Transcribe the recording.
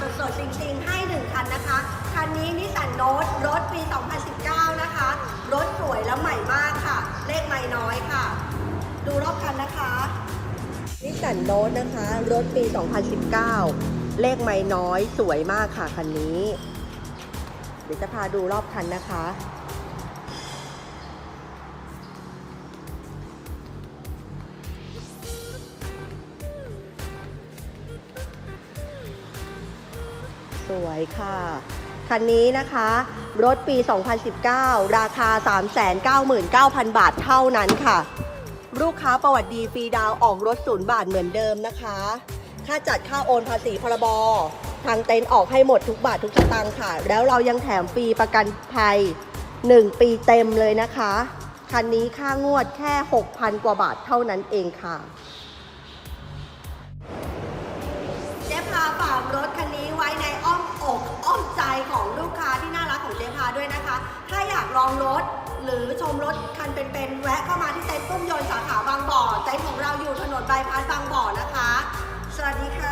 สดๆ จริงๆ ให้หนึ่งคันนะคะ คันนี้นิสสันโนตรถปี 2019 นะคะ รถสวยและใหม่มากค่ะ เลขไม่น้อยค่ะ ดูรอบคันนะคะนิสสันโนตนะคะ รถปี 2019 เลขไม่น้อยสวยมากค่ะคันนี้ เดี๋ยวจะพาดูรอบคันนะคะ สวยค่ะ คันนี้นะคะ รถปี 2019 ราคา 399,000 บาทเท่านั้นค่ะ ลูกค้าประวัติดีฟรีดาวออกรถศูนย์บาทเหมือนเดิมนะคะ ค่าจัดค่าโอนภาษีพรบทางเต็นท์ออกให้หมดทุกบาททุกสตางค์ค่ะ แล้วเรายังแถมฟรีประกันภัย 1 ปีเต็มเลยนะคะ คันนี้ค่างวดแค่ 6,000 กว่าบาทเท่านั้นเองค่ะ ลองรถ หรือชมรถคันเป็นๆแวะเข้ามาที่เต็นต์ตุ้มยนต์สาขาบางบ่อเต็นท์ของเราอยู่ถนนบายพาสบางบ่อนะคะ สวัสดีค่ะ